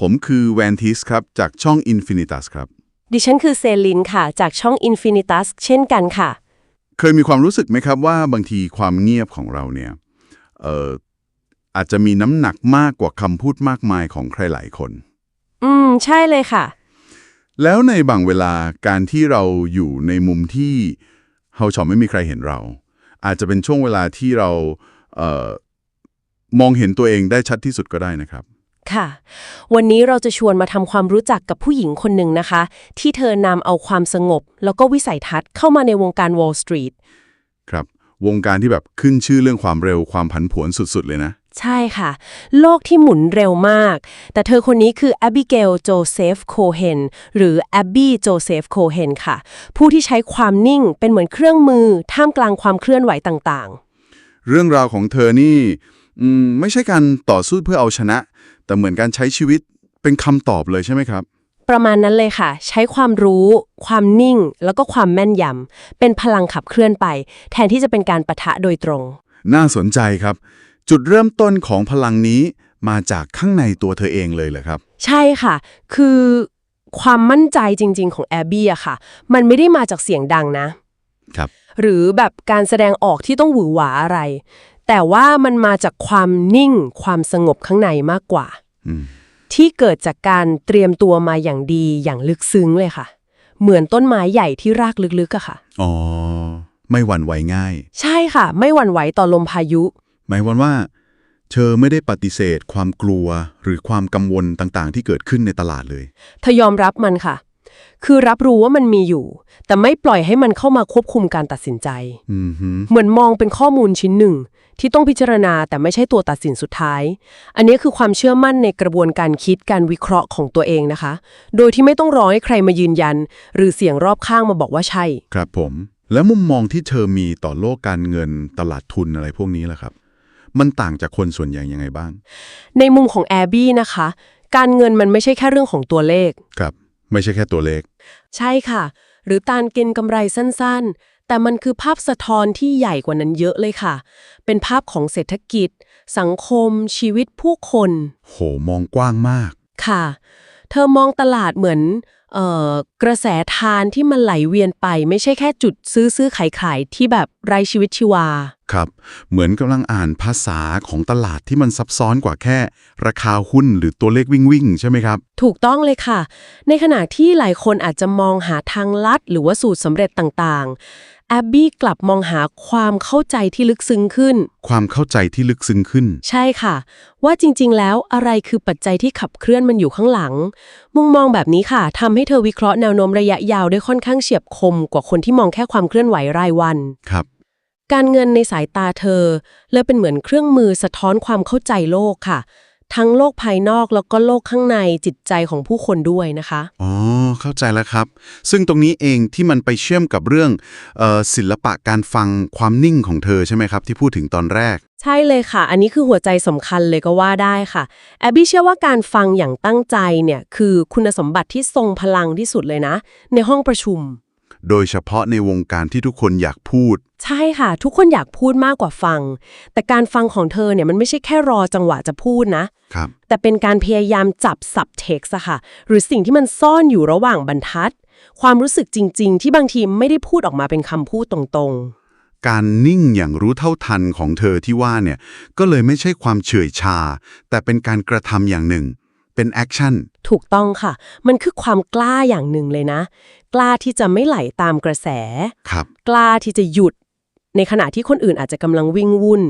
ผมคือแวนทิสครับ จากช่อง Infinitas ครับ ดิฉันคือเซลินค่ะ จากช่อง Infinitas เช่นกันค่ะ เคยมีความรู้สึกไหมครับว่าบางทีความเงียบของเราเนี่ยเอ่ออาจจะมีน้ำหนักมากกว่าคำพูดมากมายของใครหลายคน อืม ใช่เลยค่ะ แล้วในบางเวลาการที่เราอยู่ในมุมที่เฮาชอมไม่มีใครเห็นเรา อาจจะเป็นช่วงเวลาที่เราเอ่อมองเห็นตัวเองได้ชัดที่สุดก็ได้นะครับ ค่ะ วันนี้เราจะชวนมาทำความรู้จักกับผู้หญิงคนหนึ่งนะคะ ที่เธอนำเอาความสงบ แล้วก็วิสัยทัศน์เข้ามาในวงการ Wall Street ครับ วงการที่แบบขึ้นชื่อเรื่องความเร็วความผันผวนสุด ๆ เลยนะ ใช่ค่ะ โลกที่หมุนเร็วมาก แต่เธอคนนี้คือ Abigail Joseph Cohen หรือ Abby Joseph Cohen ค่ะ ผู้ที่ใช้ความนิ่งเป็นเหมือนเครื่องมือ ท่ามกลางความเคลื่อนไหวต่างเรื่องราวของเธอนี่อืมไม่ใช่การต่อสู้เพื่อเอาชนะ แต่เหมือนการใช้ชีวิตเป็นคำตอบเลยใช่ไหมครับๆประมาณนั้นเลยค่ะ ใช้ความรู้ ความนิ่ง แล้วก็ความแม่นยำเป็นพลังขับเคลื่อนไป แทนที่จะเป็นการปะทะโดยตรง น่าสนใจครับ จุดเริ่มต้นของพลังนี้มาจากข้างในตัวเธอเองเลยเหรอครับ ใช่ค่ะ คือความมั่นใจจริง ๆ ของแอบบี้อะค่ะ มันไม่ได้มาจากเสียงดังนะครับ หรือแบบการแสดงออกที่ต้องหวือหวาอะไร แต่ว่ามันมาจากความนิ่งความสงบข้างในมากกว่าอืมที่เกิดจากการเตรียมตัวมาอย่างดีอย่างลึกซึ้งเลยค่ะ เหมือนต้นไม้ใหญ่ที่รากลึกๆอะค่ะ อ๋อ ไม่หวั่นไหวง่าย ใช่ค่ะ ไม่หวั่นไหวต่อลมพายุ หมายความว่า เธอไม่ได้ปฏิเสธ ความกลัวหรือความกังวลต่างๆ ที่เกิดขึ้นในตลาดเลย เธอยอมรับมันค่ะ คือรับรู้ว่ามันมีอยู่ แต่ไม่ปล่อยให้มันเข้ามาควบคุมการตัดสินใจอืมฮึเหมือนมองเป็นข้อมูลชิ้นหนึ่ง ที่ต้องพิจารณาแต่ไม่ใช่ตัวตัดสินสุดท้าย อันนี้คือความเชื่อมั่นในกระบวนการคิดการวิเคราะห์ของตัวเองนะคะ โดยที่ไม่ต้องรอให้ใครมายืนยัน หรือเสียงรอบข้างมาบอกว่าใช่ ครับผม แล้วมุมมองที่เธอมีต่อโลกการเงินตลาดทุนอะไรพวกนี้ล่ะครับ มันต่างจากคนส่วนใหญ่ยังไงบ้าง ในมุมของแอบบี้นะคะ การเงินมันไม่ใช่แค่เรื่องของตัวเลขครับ ไม่ใช่แค่ตัวเลข ใช่ค่ะ หรือการเก็งกำไรสั้นๆ แต่มันคือภาพสะท้อนที่ใหญ่กว่านั้นเยอะเลยค่ะ เป็นภาพของเศรษฐกิจ สังคม ชีวิตผู้คน โหมองกว้างมาก ค่ะ เธอมองตลาดเหมือนเอ่อ กระแสทานที่มันไหลเวียนไปไม่ใช่แค่จุดซื้อซื้อขายขายที่แบบไร้ชีวิตชีวา ครับ เหมือนกำลังอ่านภาษาของตลาดที่มันซับซ้อนกว่าแค่ ราคาหุ้นหรือตัวเลขวิ่งวิ่งๆใช่ไหมครับ ถูกต้องเลยค่ะ ในขณะที่หลายคนอาจจะมองหาทางลัด หรือว่าสูตรสำเร็จต่างๆ แอบบี้กลับมองหาความเข้าใจที่ลึกซึ้งขึ้น ความเข้าใจที่ลึกซึ้งขึ้น ใช่ค่ะ ว่าจริงๆ แล้วอะไรคือปัจจัยที่ขับเคลื่อนมันอยู่ข้างหลัง มุมมองแบบนี้ค่ะทำให้เธอวิเคราะห์แนวโน้มระยะยาวได้ค่อนข้างเฉียบคมกว่าคนที่มองแค่ความเคลื่อนไหวรายวัน ครับ การเงินในสายตาเธอเลยเป็นเหมือนเครื่องมือสะท้อนความเข้าใจโลกค่ะ ทั้งโลกภายนอกแล้วก็โลกข้างในจิตใจของผู้คนด้วยนะคะ อ๋อ เข้าใจแล้วครับ ซึ่งตรงนี้เองที่มันไปเชื่อมกับเรื่องเออศิลปะการฟังความนิ่งของเธอใช่ไหมครับ ที่พูดถึงตอนแรก ใช่เลยค่ะ อันนี้คือหัวใจสำคัญเลยก็ว่าได้ค่ะ แอบบี้เชื่อว่าการฟังอย่างตั้งใจเนี่ยคือคุณสมบัติที่ทรงพลังที่สุดเลยนะ ในห้องประชุม โดยเฉพาะในวงการที่ทุกคนอยากพูด ใช่ค่ะ ทุกคนอยากพูดมากกว่าฟัง แต่การฟังของเธอเนี่ยมันไม่ใช่แค่รอจังหวะจะพูดนะ ครับ แต่เป็นการพยายามจับ subtext อะค่ะ หรือสิ่งที่มันซ่อนอยู่ระหว่างบรรทัด ความรู้สึกจริง ๆ ที่บางทีไม่ได้พูดออกมาเป็นคำพูดตรง การนิ่งอย่างรู้เท่าทันของเธอที่ว่าเนี่ยก็เลยไม่ใช่ความเฉยชา แต่เป็นการกระทำอย่างหนึ่ง เป็นแอคชั่นๆถูกต้องค่ะ มันคือความกล้าอย่างหนึ่งเลยนะ กล้าที่จะไม่ไหลตามกระแส ครับ กล้าที่จะหยุด ในขณะที่คนอื่นอาจจะกำลังวิ่งวุ่น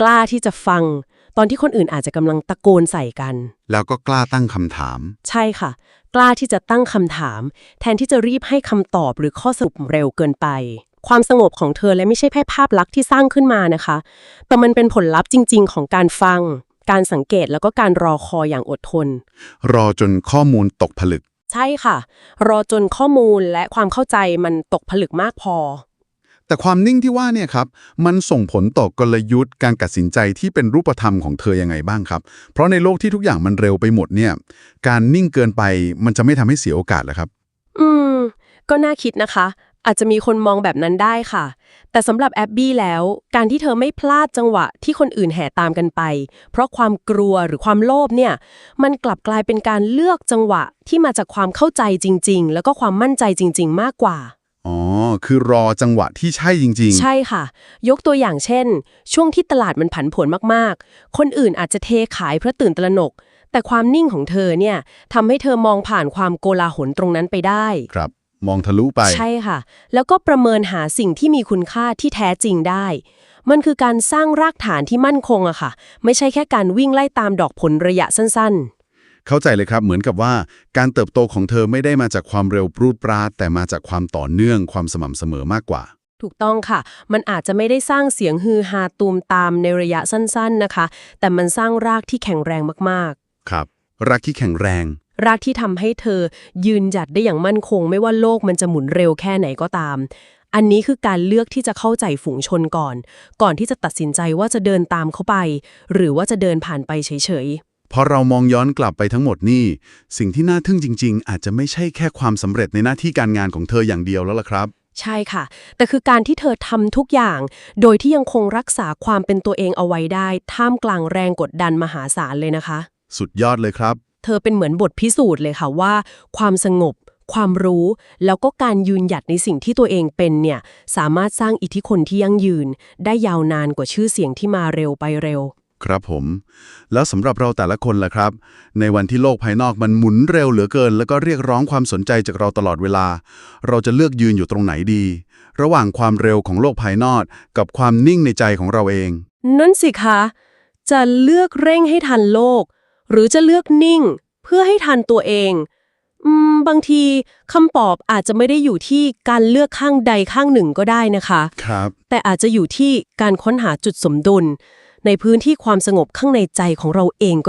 กล้าที่จะฟัง ตอนที่คนอื่นอาจจะกำลังตะโกนใส่กัน แล้วก็กล้าตั้งคำถาม ใช่ค่ะ กล้าที่จะตั้งคำถาม แทนที่จะรีบให้คำตอบหรือข้อสรุปเร็วเกินไป ความสงบของเธอและไม่ใช่แค่ภาพลักษณ์ที่สร้างขึ้นมานะคะ แต่มันเป็นผลลัพธ์จริง ๆ ของการฟัง การสังเกตแล้วก็การรอคอยอย่างอดทน รอจนข้อมูลตกผลึก ใช่ค่ะ รอจนข้อมูลและความเข้าใจมันตกผลึกมากพอ แต่ความนิ่งที่ว่าเนี่ยครับ มันส่งผลต่อกลยุทธ์การตัดสินใจที่เป็นรูปธรรมของเธอยังไงบ้างครับ เพราะในโลกที่ทุกอย่างมันเร็วไปหมดเนี่ย การนิ่งเกินไปมันจะไม่ทำให้เสียโอกาสเหรอครับ อืม ก็น่าคิดนะคะ อาจจะมีคนมองแบบนั้นได้ค่ะ แต่สำหรับแอบบี้แล้ว การที่เธอไม่พลาดจังหวะที่คนอื่นแห่ตามกันไป เพราะความกลัวหรือความโลภเนี่ย มันกลับกลายเป็นการเลือกจังหวะที่มาจากความเข้าใจจริง ๆ แล้วก็ความมั่นใจจริง ๆ มากกว่าอ๋อ คือรอจังหวะที่ใช่จริงใช่ค่ะ ยกตัวอย่างเช่น ช่วงที่ตลาดมันผันผวนมากๆ คนอื่นอาจจะเทขายเพราะตื่นตระหนก แต่ความนิ่งของเธอเนี่ยทำให้เธอมองผ่านความโกลาหลตรงนั้นไปได้ๆครับ มองทะลุไป ใช่ค่ะ แล้วก็ประเมินหาสิ่งที่มีคุณค่าที่แท้จริงได้ มันคือการสร้างรากฐานที่มั่นคงอะค่ะ ไม่ใช่แค่การวิ่งไล่ตามดอกผลระยะสั้นเข้าใจเลยครับเหมือนกับว่าการเติบโตของเธอไม่ได้มาจากความเร็วปรูดปราดแต่มาจากความต่อเนื่องความสม่ำเสมอมากกว่าๆถูกต้องค่ะ มันอาจจะไม่ได้สร้างเสียงฮือฮาตูมตามในระยะสั้นๆนะคะ แต่มันสร้างรากที่แข็งแรงมากๆ ครับรักที่แข็งแรง รากที่ทำให้เธอยืนหยัดได้อย่างมั่นคง ไม่ว่าโลกมันจะหมุนเร็วแค่ไหนก็ตาม อันนี้คือการเลือกที่จะเข้าใจฝูงชนก่อน ก่อนที่จะตัดสินใจว่าจะเดินตามเขาไป หรือว่าจะเดินผ่านไปเฉยพอเรามองย้อนกลับไปทั้งหมดนี่ สิ่งที่น่าทึ่งจริง ๆ อาจจะไม่ใช่แค่ความสำเร็จในหน้าที่การงานของเธออย่างเดียวแล้วล่ะครับๆใช่ค่ะ แต่คือการที่เธอทำทุกอย่าง โดยที่ยังคงรักษาความเป็นตัวเองเอาไว้ได้ ท่ามกลางแรงกดดันมหาศาลเลยนะคะ สุดยอดเลยครับ เธอเป็นเหมือนบทพิสูจน์เลยค่ะว่า ความสงบ ความรู้ แล้วก็การยืนหยัดในสิ่งที่ตัวเองเป็นเนี่ยสามารถสร้างอิทธิพลที่ยั่งยืน ได้ยาวนานกว่าชื่อเสียงที่มาเร็วไปเร็วครับผม แล้วสำหรับเราแต่ละคนล่ะครับ ในวันที่โลกภายนอกมันหมุนเร็วเหลือเกิน แล้วก็เรียกร้องความสนใจจากเราตลอดเวลา เราจะเลือกยืนอยู่ตรงไหนดี ระหว่างความเร็วของโลกภายนอกกับความนิ่งในใจของเราเอง นั่นสิคะ จะเลือกเร่งให้ทันโลก หรือจะเลือกนิ่ง เพื่อให้ทันตัวเองอืมบางทีคำตอบอาจจะไม่ได้อยู่ที่การเลือกข้างใดข้างหนึ่งก็ได้นะคะครับแต่อาจจะอยู่ที่การค้นหาจุดสมดุล ในพื้นที่ความสงบข้างในใจของเราเองก็